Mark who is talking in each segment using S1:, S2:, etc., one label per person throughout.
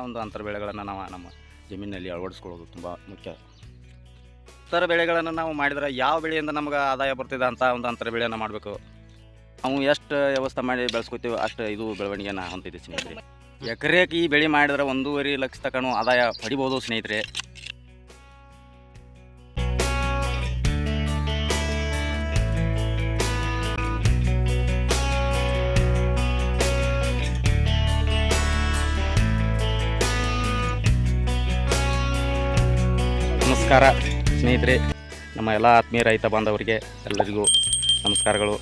S1: ಒಂದು ಅಂತರ ಬೆಳೆಗಳನ್ನು ನಾವು ನಮ್ಮ ಜಮೀನಿನಲ್ಲಿ ಅಳವಡಿಸ್ಕೊಳ್ಳೋದು ತುಂಬ ಮುಖ್ಯ. ಅಂತರ ಬೆಳೆಗಳನ್ನು ನಾವು ಮಾಡಿದರೆ ಯಾವ ಬೆಳೆಯಿಂದ ನಮ್ಗೆ ಆದಾಯ ಬರ್ತಿದೆ ಅಂತ ಒಂದು ಅಂತರ ಬೆಳೆಯನ್ನು ಮಾಡಬೇಕು. ನಾವು ಎಷ್ಟು ವ್ಯವಸ್ಥೆ ಮಾಡಿ ಬೆಳೆಸ್ಕೊತೀವಿ ಅಷ್ಟು ಇದು ಬೆಳವಣಿಗೆನ ಹೊಂದಿದೆ ಸ್ನೇಹಿತರೆ. ಎಕರೆಗೆ ಈ ಬೆಳೆ ಮಾಡಿದ್ರೆ ಒಂದೂವರೆ ಲಕ್ಷ ತಕ್ಕೂ ಆದಾಯ ಪಡಿಬೋದು ಸ್ನೇಹಿತರೆ. ನಮಸ್ಕಾರ. ಸ್ನೇಹಿತರೆ, ನಮ್ಮ ಎಲ್ಲ ಆತ್ಮೀಯ ರೈತ ಬಾಂಧವರಿಗೆ ಎಲ್ಲರಿಗೂ ನಮಸ್ಕಾರಗಳು.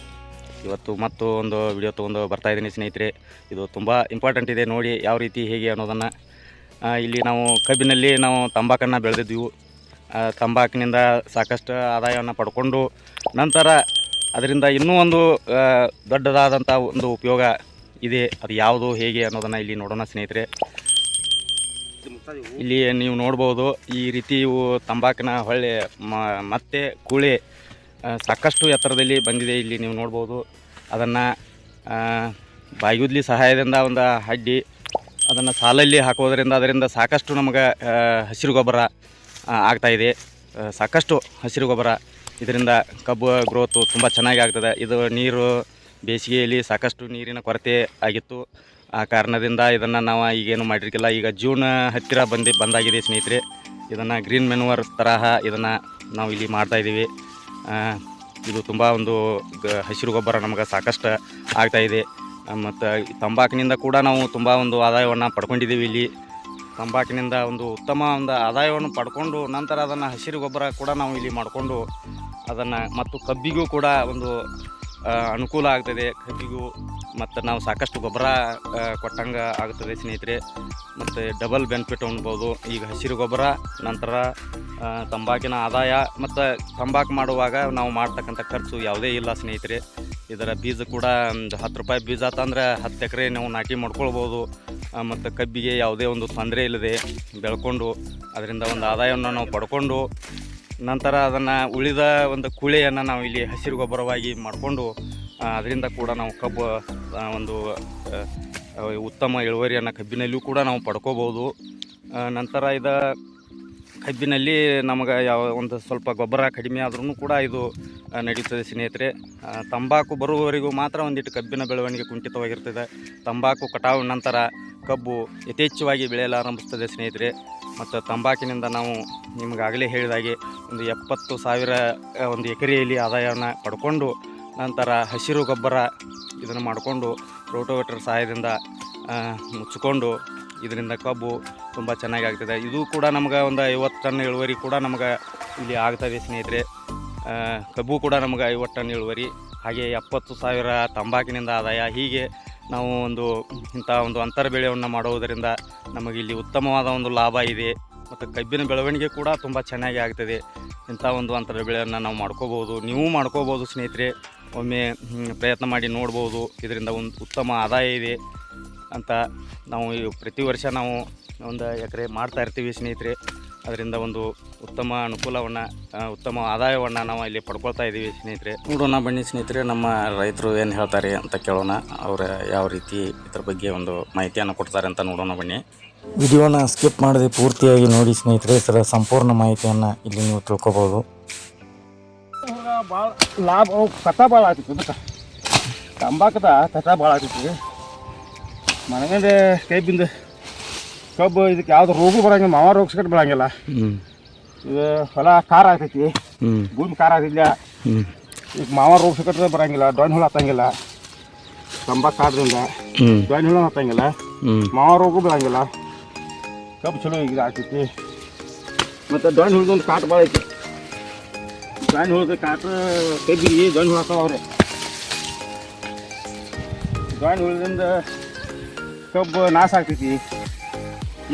S1: ಇವತ್ತು ಮತ್ತು ಒಂದು ವಿಡಿಯೋ ತೊಗೊಂಡು ಬರ್ತಾ ಇದ್ದೀನಿ ಸ್ನೇಹಿತರೆ. ಇದು ತುಂಬ ಇಂಪಾರ್ಟೆಂಟ್ ಇದೆ, ನೋಡಿ ಯಾವ ರೀತಿ, ಹೇಗೆ ಅನ್ನೋದನ್ನು. ಇಲ್ಲಿ ನಾವು ಕಬ್ಬಿನಲ್ಲಿ ನಾವು ತಂಬಾಕನ್ನು ಬೆಳೆದಿದ್ದೆವು. ತಂಬಾಕಿನಿಂದ ಸಾಕಷ್ಟು ಆದಾಯವನ್ನು ಪಡ್ಕೊಂಡು ನಂತರ ಅದರಿಂದ ಇನ್ನೂ ಒಂದು ದೊಡ್ಡದಾದಂಥ ಒಂದು ಉಪಯೋಗ ಇದೆ. ಅದು ಯಾವುದು, ಹೇಗೆ ಅನ್ನೋದನ್ನು ಇಲ್ಲಿ ನೋಡೋಣ ಸ್ನೇಹಿತರೆ. ಇಲ್ಲಿ ನೀವು ನೋಡ್ಬೋದು ಈ ರೀತಿ ಇವು ತಂಬಾಕಿನ ಹೊಳ್ಳೆ ಮತ್ತೆ ಕೂಳೆ ಸಾಕಷ್ಟು ಎತ್ತರದಲ್ಲಿ ಬಂದಿದೆ ಇಲ್ಲಿ ನೀವು ನೋಡ್ಬೋದು. ಅದನ್ನು ಬಾಯುದ್ಲಿ ಸಹಾಯದಿಂದ ಒಂದು ಅಡ್ಡಿ, ಅದನ್ನು ಸಾಲಲ್ಲಿ ಹಾಕೋದ್ರಿಂದ ಅದರಿಂದ ಸಾಕಷ್ಟು ನಮಗೆ ಹಸಿರು ಗೊಬ್ಬರ ಆಗ್ತಾಯಿದೆ ಸಾಕಷ್ಟು ಹಸಿರು ಗೊಬ್ಬರ. ಇದರಿಂದ ಕಬ್ಬು ಗ್ರೋತು ತುಂಬ ಚೆನ್ನಾಗಿ ಆಗ್ತದೆ. ಇದು ನೀರು, ಬೇಸಿಗೆಯಲ್ಲಿ ಸಾಕಷ್ಟು ನೀರಿನ ಕೊರತೆ ಆಗಿತ್ತು. ಆ ಕಾರಣದಿಂದ ಇದನ್ನು ನಾವು ಈಗೇನು ಮಾಡಿರ್ಕಿಲ್ಲ. ಈಗ ಜೂನ್ ಹತ್ತಿರ ಬಂದು, ಬಂದಾಗಿದೆ ಸ್ನೇಹಿತರೆ. ಇದನ್ನು ಗ್ರೀನ್ ಮೆನುವರ್ ತರಹ ಇದನ್ನು ನಾವು ಇಲ್ಲಿ ಮಾಡ್ತಾಯಿದ್ದೀವಿ ಇದು ತುಂಬ ಒಂದು ಗ, ಹಸಿರು ಗೊಬ್ಬರ ನಮಗೆ ಸಾಕಷ್ಟು ಆಗ್ತಾಯಿದೆ ಮತ್ತು ತಂಬಾಕಿನಿಂದ ಕೂಡ ನಾವು ತುಂಬ ಒಂದು ಆದಾಯವನ್ನು ಪಡ್ಕೊಂಡಿದ್ದೀವಿ ಇಲ್ಲಿ. ತಂಬಾಕಿನಿಂದ ಒಂದು ಉತ್ತಮ ಒಂದು ಆದಾಯವನ್ನು ಪಡ್ಕೊಂಡು ನಂತರ ಅದನ್ನು ಹಸಿರು ಗೊಬ್ಬರ ಕೂಡ ನಾವು ಇಲ್ಲಿ ಮಾಡಿಕೊಂಡು ಅದನ್ನು ಮತ್ತು ಕಬ್ಬಿಗೂ ಕೂಡ ಒಂದು ಅನುಕೂಲ ಆಗ್ತದೆ ಕಬ್ಬಿಗೂ ಮತ್ತು ನಾವು ಸಾಕಷ್ಟು ಗೊಬ್ಬರ ಕೊಟ್ಟಂಗೆ ಆಗ್ತದೆ ಸ್ನೇಹಿತರೆ. ಮತ್ತು ಡಬಲ್ ಬೆನಿಫಿಟ್ ಅನ್ಬೋದು ಈಗ ಹಸಿರು ಗೊಬ್ಬರ, ನಂತರ ತಂಬಾಕಿನ ಆದಾಯ, ಮತ್ತು ತಂಬಾಕು ಮಾಡುವಾಗ ನಾವು ಮಾಡ್ತಕ್ಕಂಥ ಖರ್ಚು ಯಾವುದೇ ಇಲ್ಲ ಸ್ನೇಹಿತರೆ. ಇದರ ಬೀಜ ಕೂಡ ಒಂದು ಹತ್ತು ರೂಪಾಯಿ ಬೀಜ ಅಂದ್ರೆ ಹತ್ತು ಎಕರೆ ನಾವು ನಾಟಿ ಮಾಡ್ಕೊಳ್ಬೋದು. ಮತ್ತು ಕಬ್ಬಿಗೆ ಯಾವುದೇ ಒಂದು ತೊಂದರೆ ಇಲ್ಲದೆ ಬೆಳ್ಕೊಂಡು, ಅದರಿಂದ ಒಂದು ಆದಾಯವನ್ನು ನಾವು ಪಡ್ಕೊಂಡು, ನಂತರ ಅದನ್ನು ಉಳಿದ ಒಂದು ಕೂಳಿಯನ್ನು ನಾವು ಇಲ್ಲಿ ಹಸಿರು ಗೊಬ್ಬರವಾಗಿ ಮಾಡಿಕೊಂಡು ಅದರಿಂದ ಕೂಡ ನಾವು ಕಬ್ಬು ಒಂದು ಉತ್ತಮ ಇಳುವರಿಯನ್ನು ಕಬ್ಬಿನಲ್ಲಿಯೂ ಕೂಡ ನಾವು ಪಡ್ಕೋಬೋದು. ನಂತರ ಇದು ಕಬ್ಬಿನಲ್ಲಿ ನಮಗೆ ಯಾವ, ಒಂದು ಸ್ವಲ್ಪ ಗೊಬ್ಬರ ಕಡಿಮೆ ಆದ್ರೂ ಕೂಡ ಇದು ನಡೀತದೆ ಸ್ನೇಹಿತರೆ. ತಂಬಾಕು ಬರುವವರೆಗೂ ಮಾತ್ರ ಒಂದಿಟ್ಟು ಕಬ್ಬಿನ ಬೆಳವಣಿಗೆ ಕುಂಠಿತವಾಗಿರ್ತದೆ. ತಂಬಾಕು ಕಟಾವು ನಂತರ ಕಬ್ಬು ಯಥೇಚ್ಛವಾಗಿ ಬೆಳೆಯಲಾರಂಭಿಸ್ತದೆ ಸ್ನೇಹಿತರೆ. ಮತ್ತು ತಂಬಾಕಿನಿಂದ ನಾವು ನಿಮಗಾಗಲೇ ಹೇಳಿದಾಗೆ ಒಂದು ಎಪ್ಪತ್ತು ಸಾವಿರ ಒಂದು ಎಕರೆಯಲ್ಲಿ ಆದಾಯವನ್ನು ಪಡ್ಕೊಂಡು ನಂತರ ಹಸಿರು ಗೊಬ್ಬರ ಇದನ್ನು ಮಾಡಿಕೊಂಡು ರೋಟೋವೇಟರ್ ಸಹಾಯದಿಂದ ಮುಚ್ಚಿಕೊಂಡು ಇದರಿಂದ ಕಬ್ಬು ತುಂಬ ಚೆನ್ನಾಗಿ ಆಗ್ತದೆ. ಇದು ಕೂಡ ನಮ್ಗೆ ಒಂದು ಐವತ್ತು ಟನ್ ಇಳುವರಿ ಕೂಡ ನಮ್ಗೆ ಇಲ್ಲಿ ಆಗ್ತದೆ ಸ್ನೇಹಿತರೆ. ಕಬ್ಬು ಕೂಡ ನಮ್ಗೆ ಐವತ್ತು ಟನ್ ಇಳುವರಿ, ಹಾಗೆ ಎಪ್ಪತ್ತು ಸಾವಿರ ತಂಬಾಕಿನಿಂದ ಆದಾಯ. ಹೀಗೆ ನಾವು ಒಂದು ಇಂಥ ಒಂದು ಅಂತರ ಬೆಳೆಯನ್ನು ಮಾಡುವುದರಿಂದ ನಮಗೆ ಇಲ್ಲಿ ಉತ್ತಮವಾದ ಒಂದು ಲಾಭ ಇದೆ ಮತ್ತು ಕಬ್ಬಿನ ಬೆಳವಣಿಗೆ ಕೂಡ ತುಂಬ ಚೆನ್ನಾಗಿ ಆಗ್ತದೆ. ಇಂಥ ಒಂದು ಅಂತರ ಬೆಳೆಯನ್ನು ನಾವು ಮಾಡ್ಕೋಬೋದು. ನೀವು ಮಾಡ್ಕೋಬೋದು ಸ್ನೇಹಿತರೆ. ಒಮ್ಮೆ ಪ್ರಯತ್ನ ಮಾಡಿ ನೋಡ್ಬೋದು. ಇದರಿಂದ ಒಂದು ಉತ್ತಮ ಆದಾಯ ಇದೆ ಅಂತ ನಾವು ಪ್ರತಿ ವರ್ಷ ನಾವು ಒಂದು ಎಕರೆ ಮಾಡ್ತಾ ಇರ್ತೀವಿ ಸ್ನೇಹಿತರೆ. ಅದರಿಂದ ಒಂದು ಉತ್ತಮ ಅನುಕೂಲವನ್ನು ಉತ್ತಮ ಆದಾಯವನ್ನು ನಾವು ಇಲ್ಲಿ ಪಡ್ಕೊಳ್ತಾ ಇದ್ದೀವಿ ಸ್ನೇಹಿತರೆ. ನೋಡೋಣ ಬನ್ನಿ ಸ್ನೇಹಿತರೆ, ನಮ್ಮ ರೈತರು ಏನು ಹೇಳ್ತಾರೆ ಅಂತ ಕೇಳೋಣ. ಅವರ ಯಾವ ರೀತಿ ಇದ್ರ ಬಗ್ಗೆ ಒಂದು ಮಾಹಿತಿಯನ್ನು ಕೊಡ್ತಾರೆ ಅಂತ ನೋಡೋಣ ಬನ್ನಿ.
S2: ವಿಡಿಯೋನ ಸ್ಕಿಪ್ ಮಾಡದೆ ಪೂರ್ತಿಯಾಗಿ ನೋಡಿ ಸ್ನೇಹಿತರೆ. ಇದರ ಸಂಪೂರ್ಣ ಮಾಹಿತಿಯನ್ನು ಇಲ್ಲಿ ನೀವು ತಿಳ್ಕೊಬೋದು.
S3: ಭಾಳ ಲಾಭ ಅವು ಕಥ ಭಾಳ ಆಗ್ತೈತಿ ಅದಕ್ಕೆ. ತಂಬಾಕದ ಕಥ ಭಾಳ ಆಗ್ತೈತಿ ಮನೆಗಂಡೆ ಕೈಬಿಂದ ಕಬ್ಬು ಇದಕ್ಕೆ ಯಾವ್ದು ರೋಗ ಬರಂಗಿಲ್ಲ ಮಾವ ರೋಗ ಸಿಗಟ್ ಬರಂಗಿಲ್ಲ. ಇದು ಹೊಲ ಖಾರ ಆಗ್ತೈತಿ ಭೂಮಿ ಖಾರ
S1: ಆಗಿಲ್ಲ
S3: ಈಗ ಮಾವ ರೋಗ ಸಿಗಟ್ ಬರಂಗಿಲ್ಲ ಡೊಣ್ ಹುಳ ಹತ್ತಂಗಿಲ್ಲ. ತಂಬಾಕು ಕಾದ್ರಿಂದ
S1: ಹ್ಞೂ
S3: ಡೊಣ್ ಹುಳ ಹತ್ತಂಗಿಲ್ಲ ಮಾವ ರೋಗ ಬರಂಗಿಲ್ಲ. ಕಬ್ಬು ಚಲೋ ಈಗ ಆಗ್ತೈತಿ. ಮತ್ತು ಡೊಣ್ ಹುಳದೊಂದು ಕಾಟ ಭಾಳ ಐತಿ. ಡೊಣ್ ಹುಳದ ಕಾಟ ಕಬ್ಬಿಗೆ ಡೊಣ್ ಹುಳ ಹಾಕವ್ರೆ ಡೊಣ್ ಹುಳದಿಂದ ಕಬ್ಬು ನಾಶ ಆಗ್ತೈತಿ.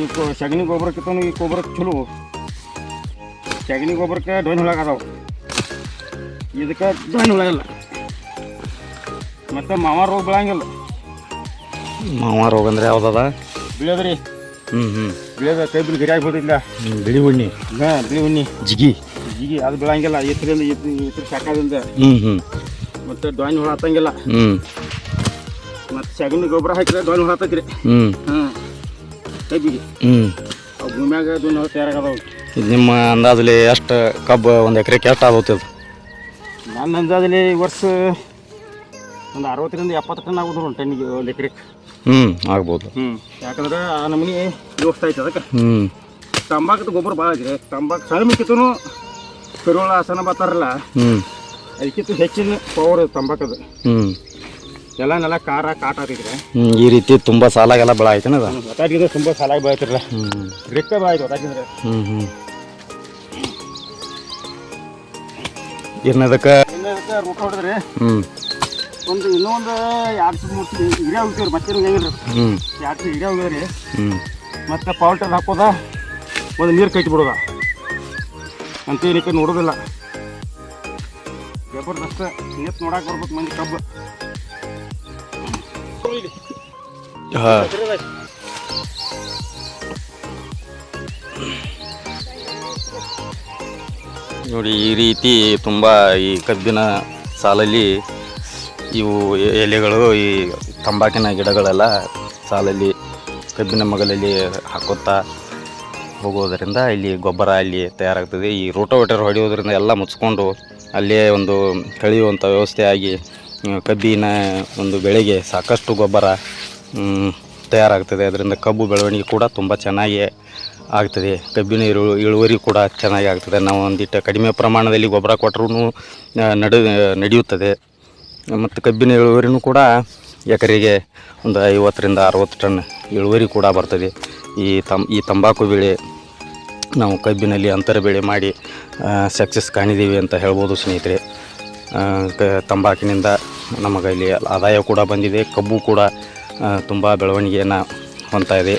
S3: ಈ ಸಗಣಿ ಗೊಬ್ಬರಕ್ಕಿಂತ ಈ ಗೊಬ್ಬರಕ್ಕೆ ಚಲೋ. ಸಗಣಿ ಗೊಬ್ಬರಕ್ಕೆ ಡೊಣ್ ಹುಳ ಅದಾವ ಇದಕ್ಕೆ ಡೊಣ್ ಹುಳ ಇಲ್ಲ ಮತ್ತು ಮಾವ ರೋಗ ಬೀಳಂಗಿಲ್ಲ.
S1: ಮಾವ ರೋಗ ಅಂದರೆ ಯಾವ್ದದ?
S3: ಬಿಳಿಯೋದ್ರಿ
S1: ಹ್ಞೂ ಹ್ಞೂ
S3: ಬಿಳಿಯೋದ ಕೈ ಬಿಳಿ ಗಿರಿಯಾಗಿ
S1: ಹ್ಞೂ ಬಿಳಿ ಉಣ್ಣಿ.
S3: ಹಾಂ ಬಿಳಿ ಉಣ್ಣಿ.
S1: ಜಿಗಿ.
S3: ಈಗ ಅದು ಬೆಳಂಗಿಲ್ಲ ಎತ್ತರಿಂದ ಎತ್ತರ ಶಾಖದಿಂದ
S1: ಹ್ಞೂ ಹ್ಞೂ
S3: ಮತ್ತು ಡೊಯ್ನ್ ಹುಳ ಹತ್ತಂಗಿಲ್ಲ.
S1: ಹ್ಞೂ
S3: ಮತ್ತೆ ಸಗಣಿ ಗೊಬ್ಬರ ಹಾಕಿದ್ರೆ ಡಾಯಿನ್ ಹುಳ ಹತ್ತಕ್ರಿ
S1: ಹ್ಞೂ
S3: ಹಾಂ. ಕಬ್ಬಿಗೆ.
S1: ಹ್ಞೂ
S3: ಅವು ಭೂಮ್ಯಾಗ ನಾವು ತಯಾರಾಗದವು.
S1: ಇದು ನಿಮ್ಮ ಅಂದಾಜಲ್ಲಿ ಎಷ್ಟು ಕಬ್ಬು ಒಂದು ಎಕರೆಗೆ ಎಷ್ಟು ಆಗುತ್ತೆ ಅದು
S3: ನನ್ನ ಅಂದಾಜಲ್ಲಿ ಈ ವರ್ಷ ಒಂದು ಅರವತ್ತರಿಂದ ಎಪ್ಪತ್ತು ಟನ್ ಆಗೋದು ಒಂದು ಟನ್ನಿಗೆ ಒಂದು ಎಕರೆಗೆ.
S1: ಹ್ಞೂ ಆಗ್ಬೋದು.
S3: ಹ್ಞೂ ಯಾಕಂದ್ರೆ ಆ ನಮೂನಿ ದೋಸ್ತ ಐತೆ ಅದಕ್ಕೆ.
S1: ಹ್ಞೂ
S3: ತಂಬಾಕದ ಗೊಬ್ಬರ ಭಾಳ ಐತೆ ತಂಬಾಕು ಸಣ್ಣ ಮಿಕ್ಕಿತೂ ಕರುಳ ಆಸನ ಬರ್ತಾರಲ್ಲ
S1: ಹ್ಞೂ
S3: ಅದಕ್ಕಿಂತ ಹೆಚ್ಚಿನ ಪವರ್ ತಂಬಾಕದು
S1: ಹ್ಞೂ
S3: ಎಲ್ಲ ನೆಲ ಖಾರ ಕಾಟ ಆತಿದ್ರೆ
S1: ಹ್ಞೂ ಈ ರೀತಿ ತುಂಬ ಸಾಲಾಗೆಲ್ಲ ಬೆಳೆ ಆಯ್ತೇನ ಅದು?
S3: ಒತ್ತಾಟಿದ್ರೆ ತುಂಬ ಸಾಲಾಗಿ ಬೆಳಿತಿರಲ್ಲ
S1: ಹ್ಞೂ
S3: ರಿಕ್ಕ ಬಾಯ್ತು ಒತ್ತಾಟಿದ್ರೆ
S1: ಹ್ಞೂ ಹ್ಞೂ ಏನದಕ್ಕೆ
S3: ಇನ್ನು ಅದಕ್ಕೆ ರೂಟ ಹೊಡೆದ್ರೆ
S1: ಹ್ಞೂ
S3: ಒಂದು ಇನ್ನೊಂದು ಎರಡು ಸಲ ಮೂರು ಹಿರಿಯ ಹೋಗ್ತೀವ್ರಿ ಮತ್ತೆ ಹೆಂಗಿಲ್ಲ
S1: ಹ್ಞೂ
S3: ಎರಡು ಸಲ ಹಿರಿಯ ಹೋಗಿದ್ರಿ
S1: ಹ್ಞೂ
S3: ಮತ್ತೆ ಪೌಲ್ಟರ್ ಹಾಕೋದ ಒಂದು ನೀರು ಕಟ್ಟಿ ಬಿಡೋದ ಅಂತ ಏನಕ್ಕೆ ನೋಡೋದಿಲ್ಲ ಜಬರ್ದಸ್ತ ಇವತ್ತು ನೋಡಕ್ಕೆ ಬರ್ಬೇಕು ಮಂದಿ ಕಬ್ಬು.
S1: ನೋಡಿ, ಈ ರೀತಿ ತುಂಬ ಈ ಕಬ್ಬಿನ ಸಾಲಲ್ಲಿ ಇವು ಎಲೆಗಳು, ಈ ತಂಬಾಕಿನ ಗಿಡಗಳೆಲ್ಲ ಸಾಲಲ್ಲಿ ಕಬ್ಬಿನ ಮಗಲಲ್ಲಿ ಹಾಕುತ್ತಾ ಹೋಗೋದರಿಂದ ಇಲ್ಲಿ ಗೊಬ್ಬರ ಅಲ್ಲಿ ತಯಾರಾಗ್ತದೆ. ಈ ರೋಟೋವೇಟರ್ ಹೊಡೆಯೋದ್ರಿಂದ ಎಲ್ಲ ಮುಚ್ಕೊಂಡು ಅಲ್ಲೇ ಒಂದು ಕಳೆಯುವಂಥ ವ್ಯವಸ್ಥೆ ಆಗಿ ಕಬ್ಬಿನ ಒಂದು ಬೆಳೆಗೆ ಸಾಕಷ್ಟು ಗೊಬ್ಬರ ತಯಾರಾಗ್ತದೆ. ಅದರಿಂದ ಕಬ್ಬು ಬೆಳವಣಿಗೆ ಕೂಡ ತುಂಬ ಚೆನ್ನಾಗಿ ಆಗ್ತದೆ. ಕಬ್ಬಿನ ಇಳು ಇಳುವರಿ ಕೂಡ ಚೆನ್ನಾಗಿ ಆಗ್ತದೆ. ನಾವು ಒಂದಿಟ್ಟು ಕಡಿಮೆ ಪ್ರಮಾಣದಲ್ಲಿ ಗೊಬ್ಬರ ಕೊಟ್ಟರೂ ನಡೆ, ನಡೆಯುತ್ತದೆ. ಮತ್ತು ಕಬ್ಬಿನ ಇಳುವರಿನೂ ಕೂಡ ಎಕರೆಗೆ ಒಂದು ಐವತ್ತರಿಂದ ಅರವತ್ತು ಟನ್ ಇಳುವರಿ ಕೂಡ ಬರ್ತದೆ. ಈ ತಂ, ಈ ತಂಬಾಕು ಬೆಳೆ ನಾವು ಕಬ್ಬಿನಲ್ಲಿ ಅಂತರ ಬೆಳೆ ಮಾಡಿ ಸಕ್ಸಸ್ ಕಾಣಿದ್ದೀವಿ ಅಂತ ಹೇಳ್ಬೋದು ಸ್ನೇಹಿತರೆ. ತಂಬಾಕಿನಿಂದ ನಮಗೆ ಇಲ್ಲಿ ಆದಾಯ ಕೂಡ ಬಂದಿದೆ, ಕಬ್ಬು ಕೂಡ ತುಂಬ ಬೆಳವಣಿಗೆಯನ್ನು ಹೊಂತಾ ಇದೆ.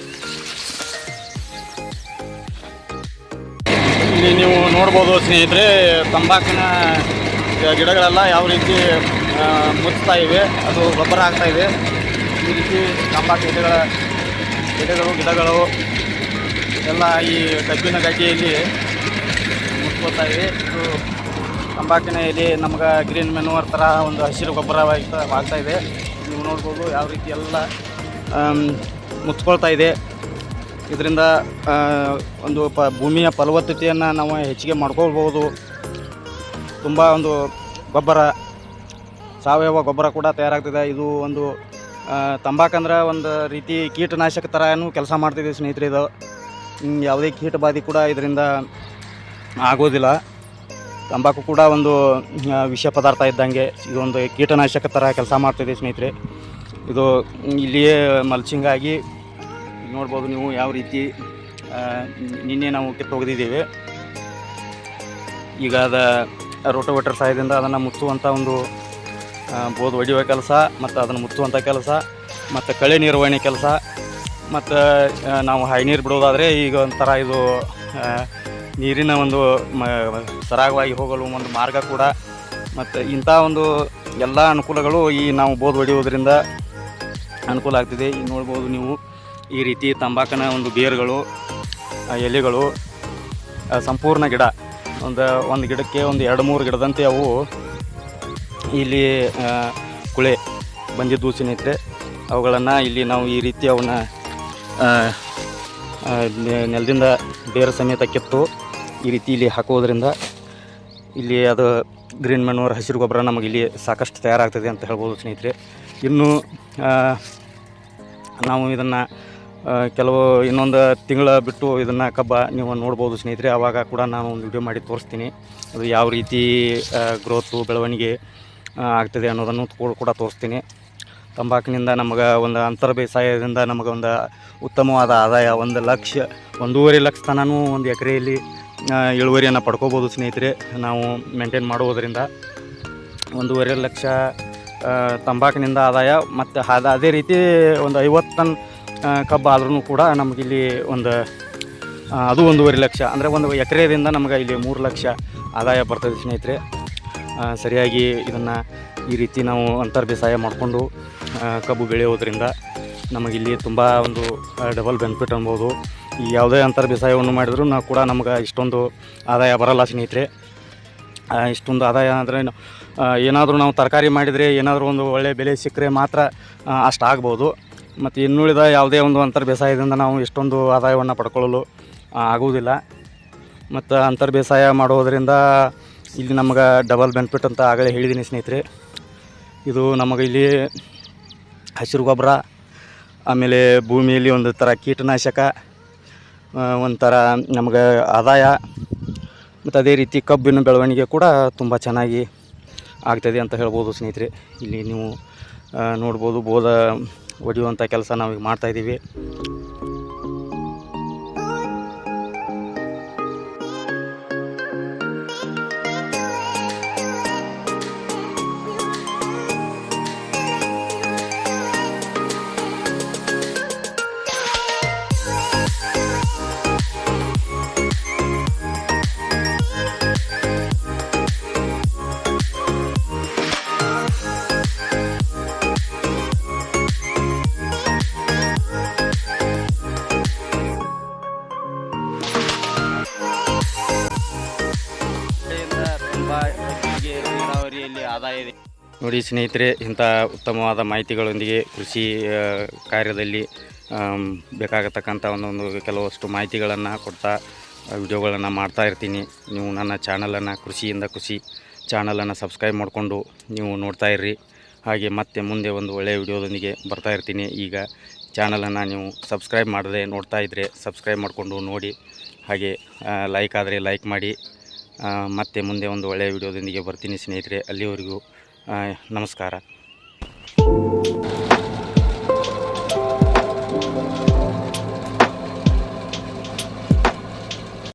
S1: ಇಲ್ಲಿ ನೀವು ನೋಡ್ಬೋದು ಸ್ನೇಹಿತರೆ, ತಂಬಾಕಿನ ಗಿಡಗಳೆಲ್ಲ ಯಾವ ರೀತಿ ಮುಚ್ತಾ ಇವೆ, ಅದು ಗೊಬ್ಬರ ಆಗ್ತಾ ಇದೆ. ಈ ರೀತಿ ತಂಬಾಕು ಗಿಡಗಳ, ಗಿಡಗಳು ಗಿಡಗಳು ಎಲ್ಲ ಈ ಕಬ್ಬಿನ ಗಡ್ಡೆಯಲ್ಲಿ ಮುತ್ಕೊಳ್ತಾ ಇದೆ ತಂಬಾಕಿನ ಎಲೆ ನಮ್ಗೆ ಗ್ರೀನ್ ಮೆನುವರ್ ಥರ ಒಂದು ಹಸಿರು ಗೊಬ್ಬರ ಆಗ್ತಾ ಇದೆ. ನೀವು ನೋಡ್ಬೋದು ಯಾವ ರೀತಿ ಎಲ್ಲ ಮುಚ್ಕೊಳ್ತಾ ಇದೆ. ಇದರಿಂದ ಒಂದು ಪ ಭೂಮಿಯ ಫಲವತ್ತತೆಯನ್ನು ನಾವು ಹೆಚ್ಚಿಗೆ ಮಾಡ್ಕೊಳ್ಬೋದು. ತುಂಬ ಒಂದು ಗೊಬ್ಬರ, ಸಾವಯವ ಗೊಬ್ಬರ ಕೂಡ ತಯಾರಾಗ್ತಿದೆ. ಇದು ಒಂದು ತಂಬಾಕಂದ್ರೆ ಒಂದು ರೀತಿ ಕೀಟನಾಶಕ ಥರನೂ ಕೆಲಸ ಮಾಡ್ತಿದೆ ಸ್ನೇಹಿತರೆ ಇದು. ಯಾವುದೇ ಕೀಟ ಬಾಧೆ ಕೂಡ ಇದರಿಂದ ಆಗೋದಿಲ್ಲ. ತಂಬಾಕು ಕೂಡ ಒಂದು ವಿಷ ಪದಾರ್ಥ ಇದ್ದಂಗೆ ಇದೊಂದು ಕೀಟನಾಶಕ ಥರ ಕೆಲಸ ಮಾಡ್ತಿದೆ ಸ್ನೇಹಿತರೆ. ಇದು ಇಲ್ಲಿಯೇ ಮಲ್ಚಿಂಗ್ ಆಗಿ ನೋಡ್ಬೋದು ನೀವು ಯಾವ ರೀತಿ ನಿನ್ನೆ ನಾವು ಕಿತ್ತೊಗೆದಿದ್ದೇವೆ ಈಗ ಅದ ರೋಟೋವೇಟರ್ ಸಹಾಯದಿಂದ ಅದನ್ನು ಮುಚ್ಚುವಂಥ ಒಂದು ಬೋದು ಹೊಡೆಯುವ ಕೆಲಸ, ಮತ್ತು ಅದನ್ನು ಮುಚ್ಚುವಂಥ ಕೆಲಸ, ಮತ್ತು ಕಳೆ ನಿರ್ವಹಣೆ ಕೆಲಸ ಮತ್ತು ನಾವು ಹೈ ನೀರು ಬಿಡೋದಾದರೆ ಈಗ ಒಂಥರ ಇದು ನೀರಿನ ಒಂದು, ಮ, ಸರಾಗವಾಗಿ ಹೋಗಲು ಒಂದು ಮಾರ್ಗ ಕೂಡ. ಮತ್ತು ಇಂಥ ಒಂದು ಎಲ್ಲ ಅನುಕೂಲಗಳು ಈ ನಾವು ಬೋದ್ ಹೊಡೆಯೋದ್ರಿಂದ ಅನುಕೂಲ ಆಗ್ತಿದೆ. ಈಗ ನೋಡ್ಬೋದು ನೀವು ಈ ರೀತಿ ತಂಬಾಕನ ಒಂದು ಬೇರುಗಳು ಎಲೆಗಳು ಸಂಪೂರ್ಣ ಗಿಡ. ಒಂದು ಒಂದು ಗಿಡಕ್ಕೆ ಒಂದು ಎರಡು ಮೂರು ಗಿಡದಂತೆ ಅವು ಇಲ್ಲಿ ಕುಳೆ ಬಂದಿದ್ದು ಸ್ನೇಹಿತರೆ ಅವುಗಳನ್ನು ಇಲ್ಲಿ ನಾವು ಈ ರೀತಿ ಅವನ್ನ ನೆಲದಿಂದ ಬೇರೆ ಸಮೇತ ಕಿತ್ತು ಈ ರೀತಿ ಇಲ್ಲಿ ಹಾಕೋದ್ರಿಂದ ಇಲ್ಲಿ ಅದು ಗ್ರೀನ್ ಮೆನೂರ್ ಹಸಿರು ಗೊಬ್ಬರ ನಮಗೆ ಇಲ್ಲಿ ಸಾಕಷ್ಟು ತಯಾರಾಗ್ತದೆ ಅಂತ ಹೇಳ್ಬೋದು ಸ್ನೇಹಿತರೆ. ಇನ್ನು ನಾವು ಇದನ್ನು ಕೆಲವು ಇನ್ನೊಂದು ತಿಂಗಳ ಬಿಟ್ಟು ಇದನ್ನು ಕಬ್ಬ ನೀವು ನೋಡ್ಬೋದು ಸ್ನೇಹಿತರೆ. ಆವಾಗ ಕೂಡ ನಾನು ಒಂದು ವಿಡಿಯೋ ಮಾಡಿ ತೋರಿಸ್ತೀನಿ. ಅದು ಯಾವ ರೀತಿ ಗ್ರೋತು ಬೆಳವಣಿಗೆ ಆಗ್ತದೆ ಅನ್ನೋದನ್ನು ಕೂಡ ತೋರಿಸ್ತೀನಿ. ತಂಬಾಕಿನಿಂದ ನಮಗೆ ಒಂದು ಅಂತರ ಬೇಸಾಯದಿಂದ ನಮಗೆ ಒಂದು ಉತ್ತಮವಾದ ಆದಾಯ, ಒಂದು ಲಕ್ಷ, ಒಂದೂವರೆ ಲಕ್ಷ ತನೂ ಒಂದು ಎಕರೆಯಲ್ಲಿ ಇಳುವರಿಯನ್ನು ಪಡ್ಕೋಬೋದು ಸ್ನೇಹಿತರೆ. ನಾವು ಮೇಂಟೈನ್ ಮಾಡುವುದರಿಂದ ಒಂದೂವರೆ ಲಕ್ಷ ತಂಬಾಕಿನಿಂದ ಆದಾಯ ಮತ್ತು ಅದ ಅದೇ ರೀತಿ ಒಂದು ಐವತ್ತು ಟನ್ ಕಬ್ಬು ಆದ್ರೂ ಕೂಡ ನಮಗಿಲ್ಲಿ ಒಂದು ಅದು ಒಂದೂವರೆ ಲಕ್ಷ. ಅಂದರೆ ಒಂದು ಎಕರೆದಿಂದ ನಮಗೆ ಇಲ್ಲಿ ಮೂರು ಲಕ್ಷ ಆದಾಯ ಬರ್ತದೆ ಸ್ನೇಹಿತರೆ. ಸರಿಯಾಗಿ ಇದನ್ನು ಈ ರೀತಿ ನಾವು ಅಂತರ್ ಬೇಸಾಯ ಮಾಡಿಕೊಂಡು ಕಬ್ಬು ಬೆಳೆಯೋದ್ರಿಂದ ನಮಗಿಲ್ಲಿ ತುಂಬ ಒಂದು ಡಬಲ್ ಬೆನಿಫಿಟ್ ಅನ್ಬೋದು. ಈ ಯಾವುದೇ ಅಂತರ್ ಬೇಸಾಯವನ್ನು ಮಾಡಿದರೂ ನಾವು ಕೂಡ ನಮ್ಗೆ ಇಷ್ಟೊಂದು ಆದಾಯ ಬರಲ್ಲ ಸ್ನೇಹಿತರೆ. ಇಷ್ಟೊಂದು ಆದಾಯ ಅಂದರೆ ಏನಾದರೂ ನಾವು ತರಕಾರಿ ಮಾಡಿದರೆ ಏನಾದರೂ ಒಂದು ಒಳ್ಳೆಯ ಬೆಲೆ ಸಿಕ್ಕರೆ ಮಾತ್ರ ಅಷ್ಟು ಆಗ್ಬೋದು. ಮತ್ತು ಇನ್ನುಳಿದ ಯಾವುದೇ ಒಂದು ಅಂತರ್ ಬೇಸಾಯದಿಂದ ನಾವು ಇಷ್ಟೊಂದು ಆದಾಯವನ್ನು ಪಡ್ಕೊಳ್ಳಲು ಆಗುವುದಿಲ್ಲ. ಮತ್ತು ಅಂತರ್ ಬೇಸಾಯ ಮಾಡೋದರಿಂದ ಇಲ್ಲಿ ನಮಗೆ ಡಬಲ್ ಬೆನಿಫಿಟ್ ಅಂತ ಆಗಲೇ ಹೇಳಿದ್ದೀನಿ ಸ್ನೇಹಿತರೆ. ಇದು ನಮಗೆ ಇಲ್ಲಿ ಹಸಿರು ಗೊಬ್ಬರ, ಆಮೇಲೆ ಭೂಮಿಯಲ್ಲಿ ಒಂದು ಥರ ಕೀಟನಾಶಕ ಒಂಥರ ನಮಗೆ ಆದಾಯ, ಮತ್ತು ಅದೇ ರೀತಿ ಕಬ್ಬಿನ ಬೆಳವಣಿಗೆ ಕೂಡ ತುಂಬ ಚೆನ್ನಾಗಿ ಆಗ್ತದೆ ಅಂತ ಹೇಳ್ಬೋದು ಸ್ನೇಹಿತರೆ. ಇಲ್ಲಿ ನೀವು ನೋಡ್ಬೋದು ಬೋಧ ಒಡೆಯುವಂಥ ಕೆಲಸ ನಾವೀಗ ಮಾಡ್ತಾಯಿದ್ದೀವಿ ಆದಾಯ ಇದೆ. ನೋಡಿ ಸ್ನೇಹಿತರೆ, ಇಂಥ ಉತ್ತಮವಾದ ಮಾಹಿತಿಗಳೊಂದಿಗೆ ಕೃಷಿ ಕಾರ್ಯದಲ್ಲಿ ಬೇಕಾಗತಕ್ಕಂಥ ಒಂದೊಂದು ಕೆಲವಷ್ಟು ಮಾಹಿತಿಗಳನ್ನು ಕೊಡ್ತಾ ವಿಡಿಯೋಗಳನ್ನು ಮಾಡ್ತಾ ಇರ್ತೀನಿ. ನೀವು ನನ್ನ ಚಾನಲನ್ನು ಕೃಷಿಯಿಂದ ಕೃಷಿ ಚಾನಲನ್ನು ಸಬ್ಸ್ಕ್ರೈಬ್ ಮಾಡಿಕೊಂಡು ನೀವು ನೋಡ್ತಾ ಇರ್ರಿ. ಹಾಗೆ ಮತ್ತೆ ಮುಂದೆ ಒಂದು ಒಳ್ಳೆಯ ವಿಡಿಯೋದೊಂದಿಗೆ ಬರ್ತಾ ಇರ್ತೀನಿ. ಈಗ ಚಾನಲನ್ನು ನೀವು ಸಬ್ಸ್ಕ್ರೈಬ್ ಮಾಡದೆ ನೋಡ್ತಾ ಇದ್ದರೆ ಸಬ್ಸ್ಕ್ರೈಬ್ ಮಾಡಿಕೊಂಡು ನೋಡಿ. ಹಾಗೆ ಲೈಕ್ ಆದರೆ ಲೈಕ್ ಮಾಡಿ. ಮತ್ತೆ ಮುಂದೆ ಒಂದು ಒಳ್ಳೆಯ ವಿಡಿಯೋದೊಂದಿಗೆ ಬರ್ತೀನಿ ಸ್ನೇಹಿತರೆ ಅಲ್ಲಿವರೆಗೂ ನಮಸ್ಕಾರ.